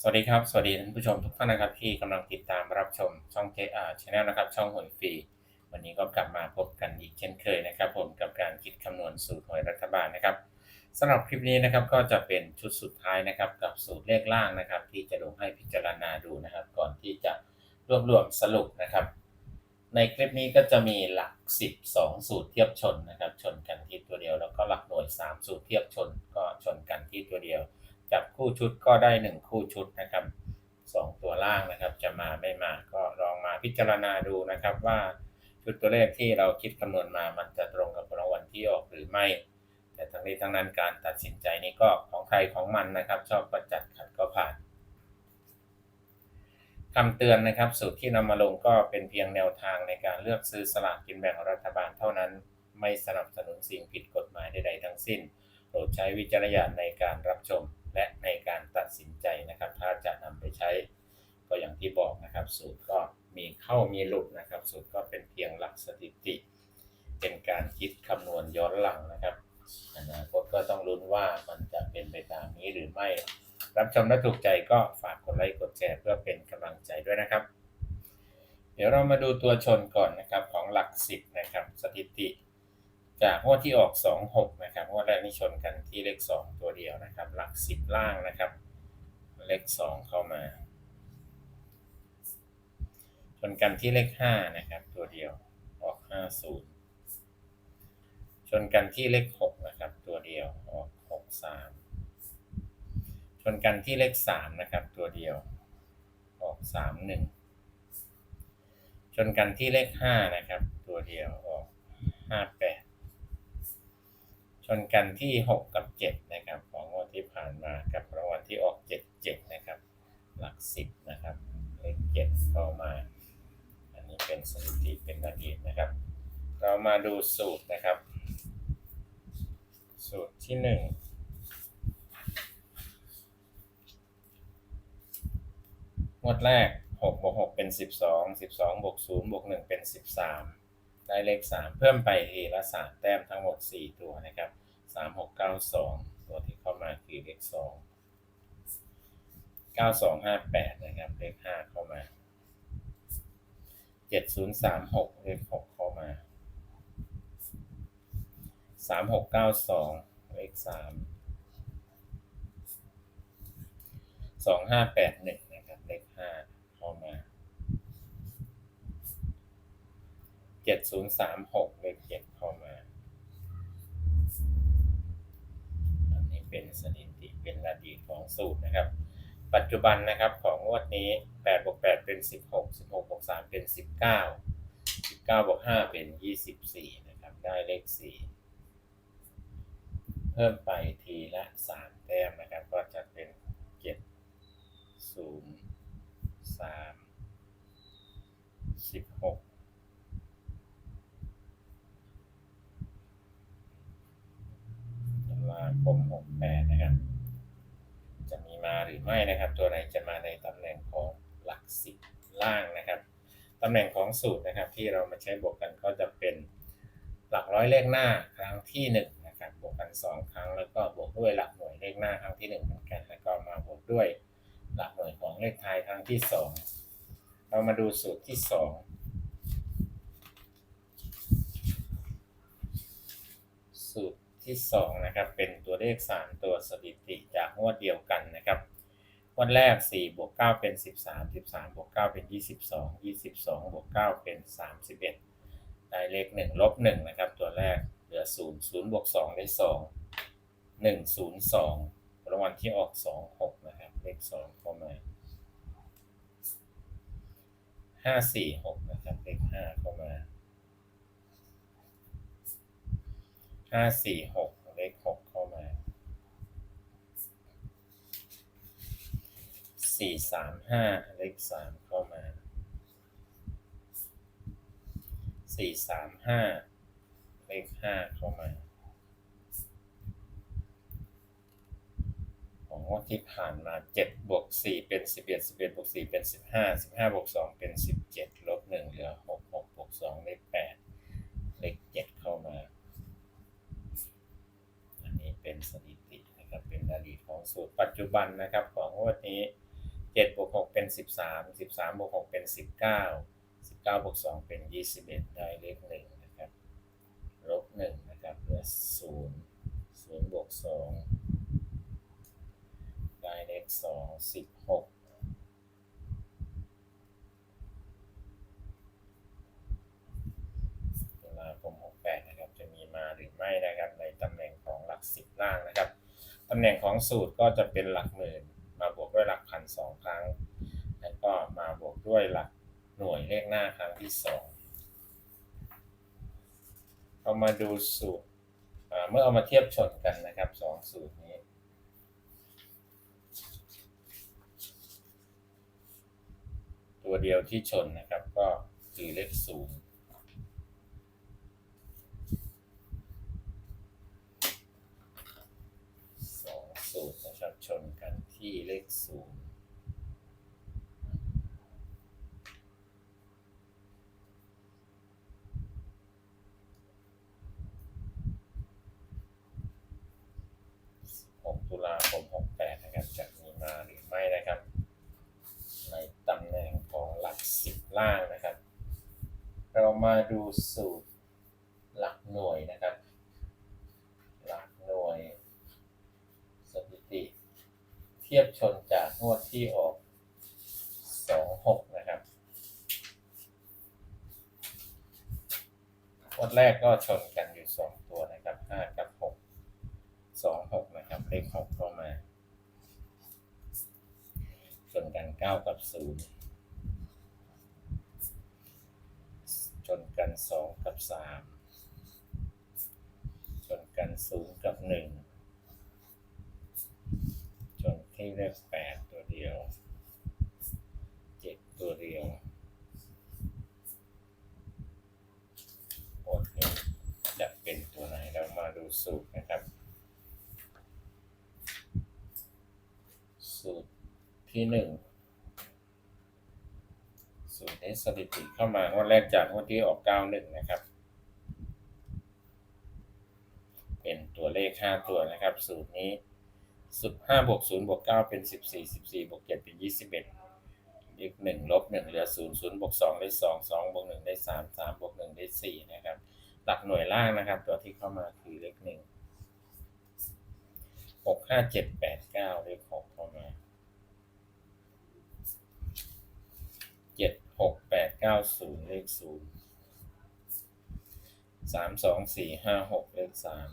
สวัสดีครับ สวัสดีท่านผู้ชมทุกท่านนะครับที่กำลังติดตามรับชมช่อง JR Channel นะครับ ช่องหวยฟรี วันนี้ก็กลับมาพบกันอีกเช่นเคยนะครับ ผมกับการคิดคำนวณสูตรหวยรัฐบาลนะครับสำหรับคลิปนี้นะครับก็จะเป็นชุดสุดท้ายนะครับ กับสูตรเลขล่างนะครับ ที่จะลงให้พิจารณาดูนะครับ ก่อนที่จะรวบรวมสรุปนะครับ ในคลิปนี้ก็จะมีหลัก 12 สูตรเทียบชนนะครับ ชนกันที่ตัวเดียว แล้วก็หลักหน่วย 3 สูตรเทียบชน ก็ชนกันที่ตัวเดียว จับคู่ชุดก็ได้ 1 คู่ชุดนะครับ 2 ตัวล่างนะครับ จะมาไม่มาก็ลองมาพิจารณาดูนะครับว่าชุดตัวเลขที่เราคิดคำนวณมามันจะตรงกับรางวัลที่ออกหรือไม่ แต่ทั้งนี้ทั้งนั้นการตัดสินใจนี้ก็ของใครของมันนะครับ ชอบก็จัดขัดก็ผ่านคำเตือนนะครับสูตรที่นำมาลงก็เป็นเพียงแนวทางในการเลือกซื้อสลากกินแบ่งรัฐบาลเท่านั้น ไม่สนับสนุนสิ่งผิดกฎหมายใดๆทั้งสิ้น โปรดใช้วิจารณญาณในการรับชม และในการตัดสินใจนะครับ ถ้าจะนำไปใช้ก็อย่างที่บอกนะครับ สูตรก็มีเข้ามีหลุดนะครับ สูตรก็เป็นเพียงหลักสถิติ เป็นการคิดคำนวณย้อนหลังนะครับอนาคตก็ต้องลุ้นว่ามันจะเป็นไปตามนี้หรือไม่ รับชมและถูกใจก็ฝากกดไลค์กดแชร์เพื่อเป็นกำลังใจด้วยนะครับ เดี๋ยวเรามาดูตัวชนก่อนนะครับของหลักสิบนะครับ สถิติ จากงวดที่ออก 26 นะครับงวดแรกนี่ชนกันที่เลข 2 ตัวเดียวนะครับ หลัก 10 ล่างนะครับ เลข 2 เข้ามา ชนกันที่เลข 5 นะครับ ตัวเดียวออก 50 ชนกันที่เลข 6 นะครับ ตัวเดียวออก 63 ชนกันที่เลข 3 นะครับ ตัวเดียวออก 31 ชนกันที่เลข 5 นะครับ ตัวเดียวออก ชนกันที่ 6 กับ 7 นะครับ ของงวดที่ผ่านมากับรางวัลที่ออก 77 นะครับ หลัก 10 นะครับเลข7เข้ามา อันนี้เป็นสถิติเป็นอดีตนะครับ เรามาดูสูตรนะครับ สูตรที่ 1งวดแรก6บวก6เป็น 12 12บวก0บวก1เป็น 13 ได้เลข 3 เพิ่มไปทีละ 3 แต้มทั้งหมด 4 ตัวนะครับ 3 6 9 2ตัวที่เข้ามาคือเลข2 9 2 5 8นะครับเลข5เข้ามา7 0 3 6เลข6เข้ามา3 6 9 2เลข3 2 5 8 1นะครับเลข5เข้ามาเจ็ดศูนย์สามหกเลขเจ็ด เป็นสถิติเป็นระดีของสูตรนะครับ ปัจจุบันนะครับของงวดนี้8บวก8เป็น 16 16บวก3เป็น 19 19บวก5เป็น 24 นะครับ ได้เลข 4 เพิ่มไปทีละ 3 แต้มนะครับ ก็จะเป็น 7 0 3 16 ไม่นะครับ ตัวไหนจะมาในตำแหน่งของหลักสิบล่างนะครับตำแหน่งของสูตรนะครับ ที่เรามาใช้บวกกันก็จะเป็นหลักร้อยเลขหน้าครั้งที่หนึ่งนะครับบวกกันสองครั้ง แล้วก็บวกด้วยหลักหน่วยเลขหน้าครั้งที่หนึ่งเหมือนกันแล้วก็มาบวกด้วยหลักหน่วยของเลขท้ายครั้งที่สองเรามาดูสูตรที่สองสูตรที่สองนะครับเป็นตัวเลขสามตัวสถิติจากงวดเดียวกันนะครับ วันแรก 4 บวก 9 เป็น 13 13 บวก 9 เป็น 22 22 บวก 9 เป็น 31 ได้เลข 1 ลบ 1 นะครับ ตัวแรกเหลือ 0 0 บวก 2 ได้ 2 1 0 2รางวัลที่ออก 2 6 นะครับ เลข 2 เข้ามา 5 4 6 นะครับ เลข 5 เข้ามา 5 4 6 เลข 6 สี่สามห้าเลขสามเข้ามาสี่สามห้าเลขห้าเข้ามาของงวดที่ผ่านมาเจ็ดบวกสี่เป็นสิบเอ็ดสิบเอ็ดบวกสี่เป็นสิบห้าสิบห้าบวกสองเป็นสิบเจ็ดลบหนึ่งเหลือหกหกบวกสองเลขแปดเลขเจ็ดเข้ามา อันนี้เป็นสถิตินะครับเป็นอดีตของสูตรปัจจุบันนะครับของงวดนี้ เจ็ดบวกหกเป็นสิบสามสิบสามบวกหกเป็นสิบเก้าสิบเก้าบวกสองเป็นยี่สิบเอ็ดได้เลขหนึ่งนะครับลบหนึ่งนะครับเหลือศูนย์ศูนย์บวกสองได้เลขสองสิบหกตุลาคมหกแปดนะครับจะมีมาหรือไม่นะครับในตำแหน่งของหลักสิบล่างนะครับตำแหน่งของสูตรก็จะเป็นหลักหมื่น มาบวกด้วยหลักพันสองครั้ง แล้วก็มาบวก ด้วยหลักหน่วยเลขหน้าครั้งที่สองเอามาดูสูตรเมื่อเอามาเทียบชนกันนะครับสองสูตรนี้ตัวเดียวที่ชนนะครับก็คือเลขศูนย์สองสูตรนะครับชนกันที่เลขศูนย์หกตุลาคมหกแปดนะครับจะมีมาหรือไม่นะครับ ในตำแหน่งของหลักสิบล่างนะครับ เรามา ดูสูตรหลักหน่วยนะครับ หลักหน่วย สถิติ เทียบชนจากงวดที่ออก26นะครับงวดแรกก็ชนกันอยู่2ตัวนะครับ5กับ6 2 6นะครับเลข6เข้ามา ชนกัน9กับ0 ชนกัน2กับ3ชนกัน0กับ1จนที่เลขแปดตัวเดียวเจ็ดตัวเดียวโอเคจะเป็นตัวไหนเรามาดูสูตรนะครับ สูตรที่หนึ่ง สถิติเข้ามางวันแรกจากงวันที่ออกเก้าหนึ่งนะครับ เป็นตัวเลขห้าตัวนะครับสูตรนี้สิบห้าบวกศูนย์บวกเก้าเป็นสิบสี่สิบสี่บวกเจ็ดเป็นยี่สิบเอ็ดอีกหนึ่งลบหนึ่งเหลือศูนย์ศูนย์บวกสองได้สองสองบวกหนึ่งได้สามสามบวกหนึ่งได้สี่นะครับ หลักหน่วยล่างนะครับ ตัวที่เข้ามาคือเลขหนึ่งหกห้าเจ็ดแปดเก้าเลขหกเข้ามาเจ็ด หกแปดเก้าศูนย์เลขศูนย์สามสองสี่ห้าหกเลขสาม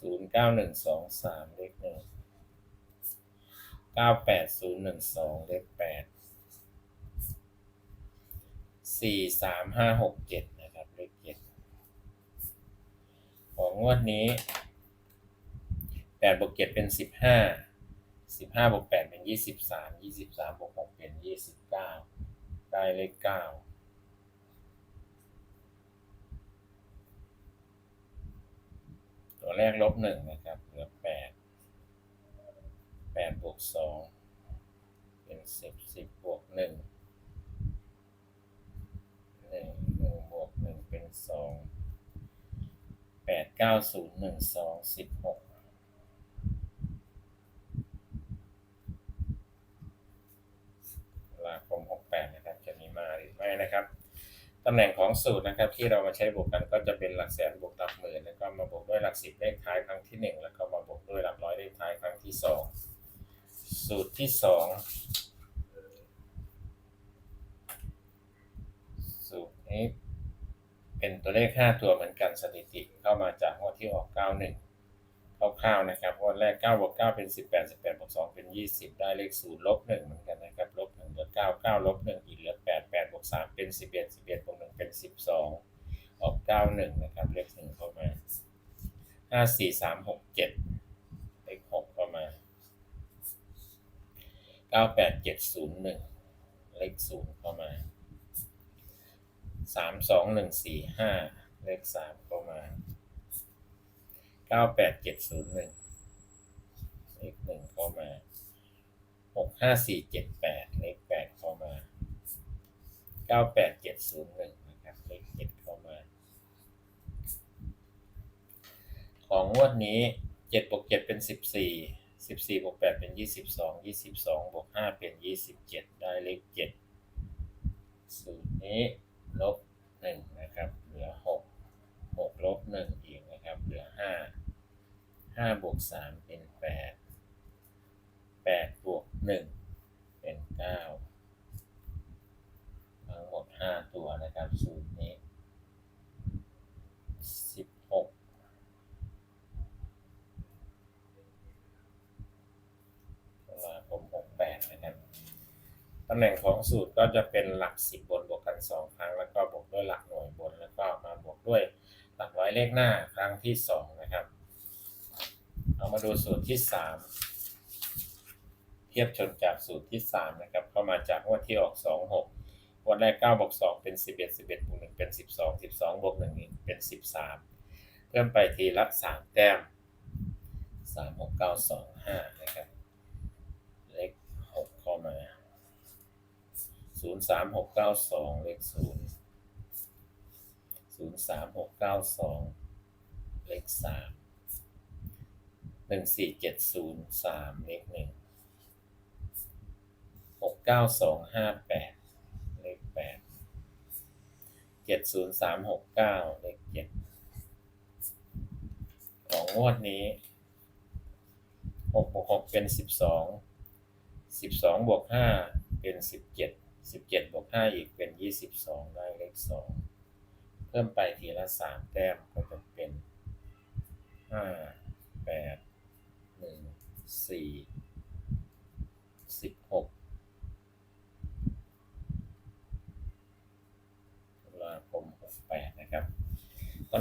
ศูนย์เก้าหนึ่งสองสามเลขหนึ่งเก้าแปดศูนย์หนึ่งสองเลขแปดสี่สามห้าหกเจ็ดนะครับเลขเจ็ดของงวดนี้แปดบวกเจ็ดเป็นสิบห้า สิบห้าบวกแปดเป็นยี่สิบสามยี่สิบสามบวกหกเป็นยี่สิบเก้าได้เลขเก้าตัวแรกลบหนึ่งนะครับเหลือแปดแปดบวกสองเป็นสิบสิบบวกหนึ่งหนึ่งหนึ่งบวกหนึ่งเป็นสองแปดเก้าศูนย์หนึ่งสองสิบหก 8นะครับจะมีมาหรือไม่นะครับตำแหน่งของสูตรนะครับที่เรามาใช้บวกกันก็จะเป็นหลักแสนบวกหลักหมื่นแล้วก็มาบวกด้วยหลักสิบเลขท้ายครั้งที่ 1 แล้วก็มาบวกด้วยหลักร้อยเลขท้ายครั้งที่ 2 สูตรที่ 2 สูตรนี้เป็นตัวเลข 5 ตัวเหมือนกันสถิติเข้ามาจากงวดที่ออก 91คร่าวๆนะครับวันแรก9บวก9เป็น 18 18บวก2เป็น 20 ได้เลข0ลบ1เหมือนกันนะครับลบ เหลือเก้าเก้าลบหนึ่งอีกเหลือแปดแปดบวกสามเป็นสิบเอ็ดสิบเอ็ดบวกหนึ่งเป็นสิบสองออกเก้าหนึ่งนะครับ เลขหนึ่งเข้ามาห้าสี่สามหกเจ็ดเลขหกเข้ามาเก้าแปดเจ็ดศูนย์หนึ่งเลขศูนย์เข้ามาสามสองหนึ่งสี่ห้าเลขสามเข้ามาเก้าแปดเจ็ดศูนย์หนึ่งเลขหนึ่งเข้ามา หกห้าสี่เจ็ดแปดเลขแปดเข้ามาเก้าแปดเจ็ดศูนย์หนึ่งนะครับเลขเจ็ดเข้ามา ของงวดนี้เจ็ดบวกเจ็ดเป็นสิบสี่สิบสี่บวกแปดเป็นยี่สิบสองยี่สิบสองบวกห้าเป็นยี่สิบเจ็ดได้เลขเจ็ดสูตรนี้ลบหนึ่งนะครับ เหลือหกหกลบหนึ่งอีกนะครับ เหลือห้าห้าบวกสามเป็นแปดแปดบวก หนึ่งเป็นเก้าทั้งหมดห้าตัวนะครับสูตรนี้สิบหกตุลาคม68นะครับตำแหน่งของสูตรก็จะเป็นหลัก10บบนบวกกัน2ครั้ง แล้วก็บวกด้วยหลักหน่วยบนแล้วก็มาบวกด้วยหลักร้อยเลขหน้าครั้งที่2นะครับเอามาดูสูตรที่3 เทียบชนจากสูตรที่ 3 นะครับ เข้ามาจากงวดที่ออก 26งวันแรก 9บวก2เป็น 11 11บวก1เป็น 12 12บวก1เป็น 13 เพิ่มไปทีละ 3 แต้ม 3 6 9 2 5 นะครับ เลขหกเข้ามาศูนย์สามหกเก้าสองเลขศูนย์ศูนย์สามหกเก้าสองเลขสามหนึ่งสี่เจ็ดศูนย์สามเลขหนึ่ง เก้าสองห้าแปดเลขแปดเจ็ดศูนย์สามหกเก้าเลขเจ็ดของงวดนี้หกบวกหกเป็นสิบสองสิบสองบวกห้าเป็นสิบเจ็ดสิบเจ็ดบวกห้าอีกเป็นยี่สิบสองได้เลขสองเพิ่มไปทีละสามแต้มก็จะเป็นห้าแปดหนึ่งสี่บหกตุลาคมหกแปดนะครับต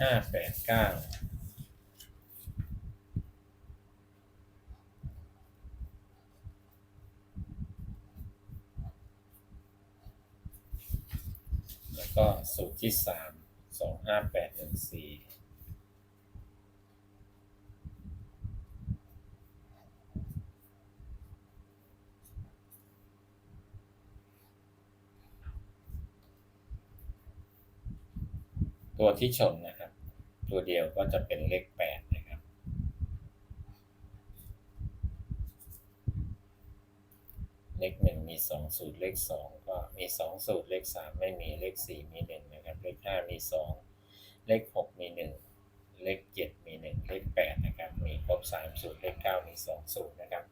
ห้าแปดเก้าแล้วก็สูตรที่สามสองห้าแปดหนึ่งสี่ตัวที่ชนนะครับ ตัวเดียวก็จะเป็นเลขแปดนะครับ เลขหนึ่งมีสองสูตรเลขสองก็มีสองสูตรเลขสามไม่มีเลขสี่มีหนึ่งนะครับ เลขห้ามีสองเลขหกมีหนึ่งเลขเจ็ดมีหนึ่งเลขแปดนะครับ มีครบสามสูตรเลขเก้ามีสองสูตรนะครับ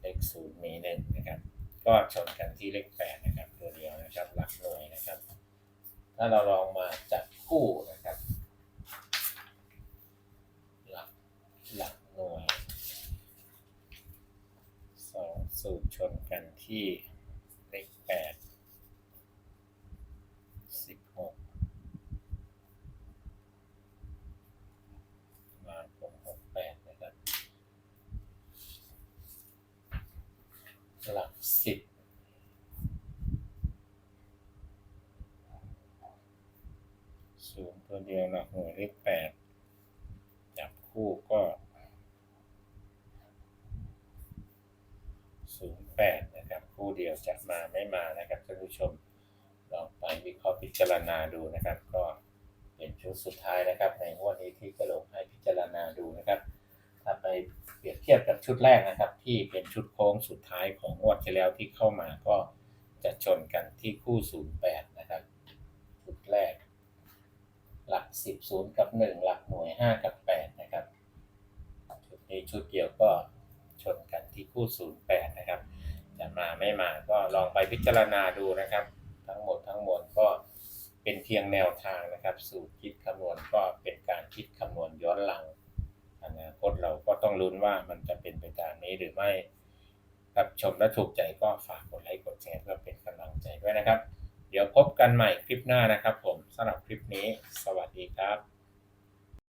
เลขศูนย์มีหนึ่งนะครับ ก็ชนกันที่เลขแปดนะครับ ตัวเดียวนะครับ หลักหน่วยนะครับ ถ้าเราลองมาจับคู่นะครับ หลัก หน่วยสองสูตรชนกันที่ 08นะครับคู่เดียวจะมาไม่มานะครับท่านผู้ชมลองไปวิเคราะห์พิจารณาดูนะครับ ก็เป็นชุดสุดท้ายนะครับ ในงวดนี้ที่กระโหลกให้พิจารณาดูนะครับ ถ้าไปเปรียบเทียบกับชุดแรกนะครับ ที่เป็นชุดโค้งสุดท้ายของงวดที่แล้วที่เข้ามาก็จะชนกันที่คู่ 08 นะครับชุดแรก หลัก 10 0 กับ 1 หลักหน่วย 5 กับ 8 นะครับในชุดเดียวก็ ชนกันที่คู่ศูนย์แปดนะครับ จะมาไม่มาก็ลองไปพิจารณาดูนะครับ ทั้งหมดทั้งมวลก็เป็นเพียงแนวทางนะครับสูตรคิดคำนวณก็เป็นการคิดคำนวณย้อนหลังอนาคตเราก็ต้องลุ้นว่ามันจะเป็นไปตามนี้หรือไม่รับชมและถูกใจก็ฝากกดไลค์กดแชร์เพื่อเป็นกำลังใจด้วยนะครับ เดี๋ยวพบกันใหม่คลิปหน้านะครับผมสำหรับคลิปนี้ สวัสดีครับ